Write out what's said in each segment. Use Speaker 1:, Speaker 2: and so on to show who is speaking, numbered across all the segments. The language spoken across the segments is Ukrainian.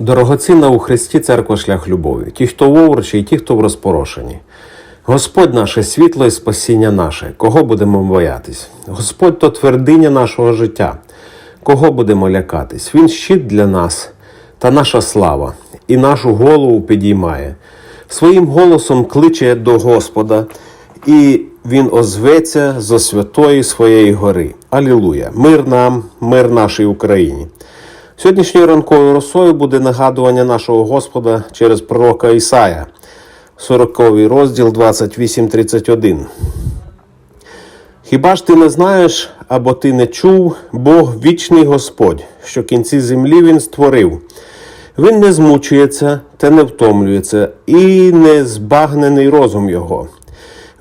Speaker 1: Дорогоцінна у Христі церква шлях любові, ті, хто в овручі, і ті, хто в розпорошенні. Господь наше світло і спасіння наше, кого будемо боятись? Господь то твердиня нашого життя, кого будемо лякатись? Він щит для нас та наша слава, і нашу голову підіймає. Своїм голосом кличе до Господа, і Він озветься зо святої своєї гори. Алілуя! Мир нам, мир нашій Україні. Сьогоднішньою ранковою росою буде нагадування нашого Господа через пророка Ісая, 40 розділ 28-31. Хіба ж ти не знаєш або ти не чув, Бог вічний Господь, що кінці землі Він створив. Він не змучується та не втомлюється, і не збагнений розум його.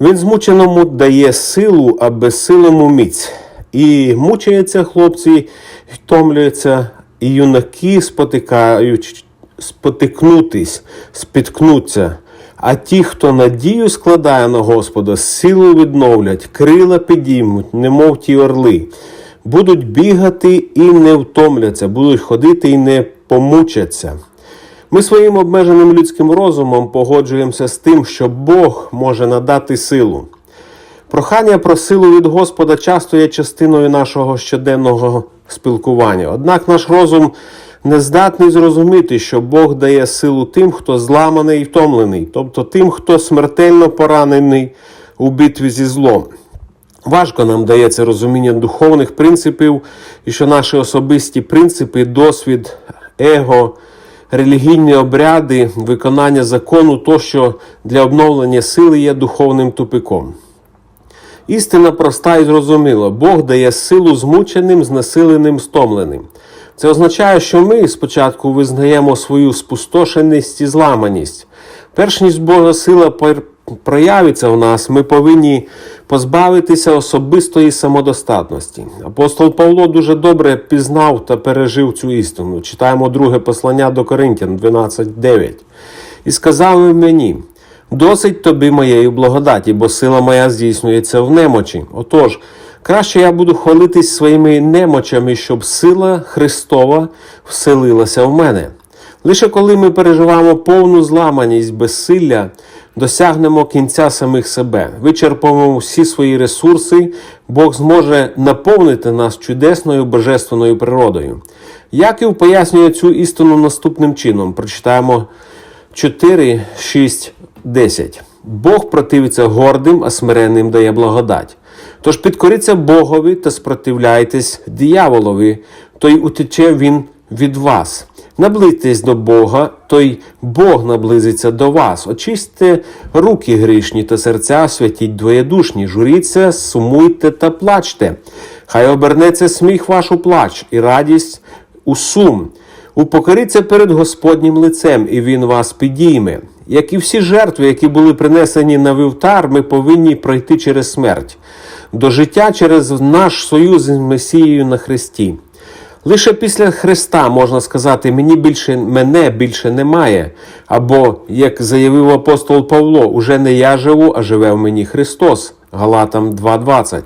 Speaker 1: Він змученому дає силу, а безсилому міць. І мучаються хлопці, й втомлюються, і юнаки спотикають, спотикнутись, спіткнуться. А ті, хто надію складає на Господа, силу відновлять, крила підіймуть, немов ті орли. Будуть бігати і не втомляться, будуть ходити і не помучаться. Ми своїм обмеженим людським розумом погоджуємося з тим, що Бог може надати силу. Прохання про силу від Господа часто є частиною нашого щоденного спілкування. Однак наш розум не здатний зрозуміти, що Бог дає силу тим, хто зламаний і втомлений, тобто тим, хто смертельно поранений у битві зі злом. Важко нам дається розуміння духовних принципів, і що наші особисті принципи, досвід, его, релігійні обряди, виконання закону тощо для обновлення сили є духовним тупиком. Істина проста і зрозуміла. Бог дає силу змученим, знесиленим, стомленим. Це означає, що ми спочатку визнаємо свою спустошеність і зламаність. Перш ніж Божа сила проявиться в нас, ми повинні позбавитися особистої самодостатності. Апостол Павло дуже добре пізнав та пережив цю істину. Читаємо друге послання до Коринтян 12.9. І сказав мені. Досить тобі моєї благодаті, бо сила моя здійснюється в немочі. Отож, краще я буду хвалитись своїми немочами, щоб сила Христова вселилася в мене. Лише коли ми переживаємо повну зламаність, безсилля, досягнемо кінця самих себе, вичерпаємо всі свої ресурси, Бог зможе наповнити нас чудесною божественною природою. Яків пояснює цю істину наступним чином. Прочитаємо 4, 6, 10. Бог противиться гордим, а смиренним дає благодать. Тож підкоріться Богові та спротивляйтесь дияволові, то й утече він від вас. Наблизьтесь до Бога, то й Бог наблизиться до вас. Очистьте руки грішні та серця святіть двоєдушні, журіться, сумуйте та плачте. Хай обернеться сміх ваш у плач і радість у сум. Упокоріться перед Господнім лицем, і Він вас підійме. Як і всі жертви, які були принесені на вівтар, ми повинні пройти через смерть, до життя через наш союз з Месією на Христі. Лише після Христа можна сказати, мені більше мене більше немає. Або, як заявив апостол Павло, уже не я живу, а живе в мені Христос. Галатам 2.20.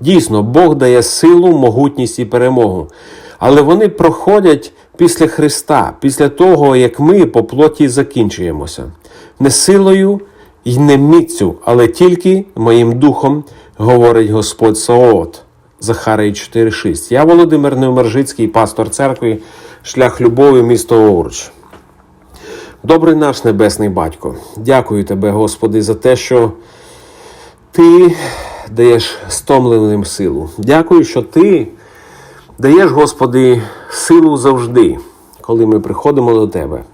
Speaker 1: Дійсно, Бог дає силу, могутність і перемогу. Але вони проходять після Христа, після того, як ми по плоті закінчуємося. Не силою й не міцю, але тільки моїм духом, говорить Господь Саот. Захарії 4.6. Я Володимир Невмержицький, пастор церкви, шлях любові, місто Овруч. Добрий наш Небесний Батько, дякую Тебе, Господи, за те, що Ти даєш стомленим силу. Дякую, що Ти даєш, Господи, силу завжди, коли ми приходимо до Тебе.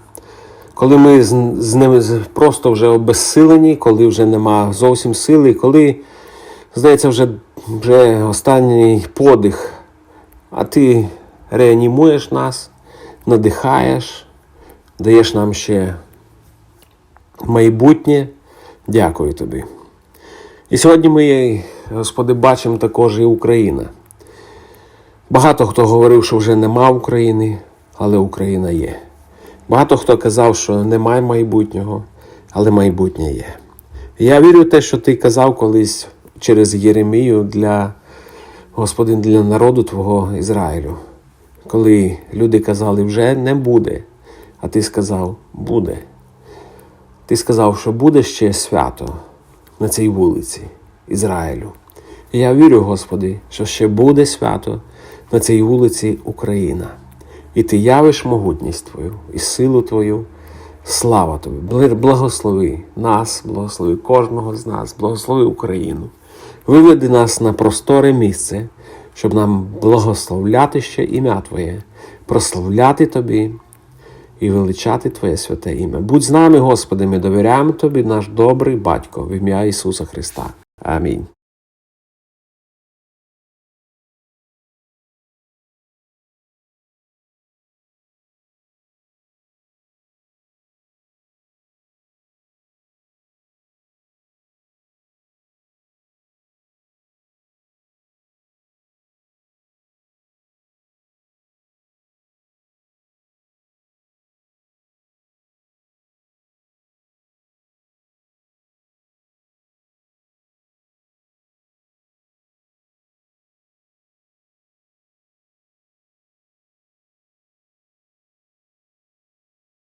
Speaker 1: Коли ми з, ними просто вже обезсилені, коли вже нема зовсім сили, коли, здається, вже, вже останній подих, а ти реанімуєш нас, надихаєш, даєш нам ще майбутнє. Дякую тобі. І сьогодні ми, Господи, бачимо також і Україна. Багато хто говорив, що вже нема України, але Україна є. Багато хто казав, що немає майбутнього, але майбутнє є. Я вірю в те, що ти казав колись через Єремію для Господи, для народу Твого Ізраїлю, коли люди казали, вже не буде, А ти сказав, буде. Ти сказав, що буде ще свято на цій вулиці Ізраїлю. І я вірю, Господи, що ще буде свято на цій вулиці Україна. І ти явиш могутність Твою і силу Твою. Слава Тобі! Благослови нас, благослови кожного з нас, благослови Україну. Виведи нас на просторе місце, щоб нам благословляти ще ім'я Твоє, прославляти Тобі і величати Твоє святе ім'я. Будь з нами, Господи, ми довіряємо Тобі, наш добрий батько, в ім'я Ісуса Христа. Амінь.